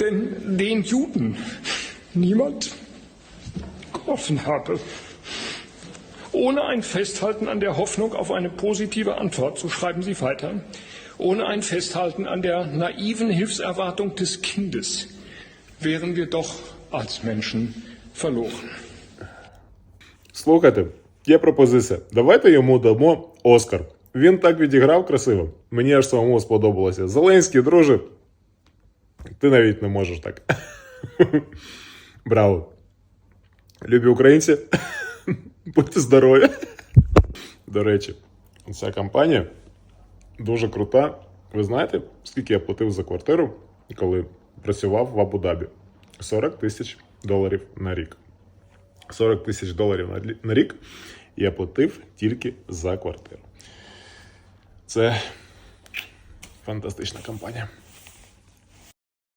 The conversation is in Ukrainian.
Denn den Juden niemand geholfen habe. Ohne ein Festhalten an der Hoffnung auf eine positive Antwort, so schreiben Sie weiter, ohne ein Festhalten an der naiven Hilfserwartung des Kindes, wären wir doch als Menschen verloren. Слухайте, є пропозиція. Давайте йому дамо Оскар. Він так відіграв красиво. Мені аж самому сподобалося. Зеленський, друже. Ти навіть не можеш так. Браво. Любі українці. Будьте здорові. До речі, ця кампанія дуже крута. Ви знаєте, скільки я платив за квартиру, коли працював в Абу-Дабі? 40 тисяч доларів на рік. 40 тисяч доларів на рік я платив тільки за квартиру. Це фантастична компанія.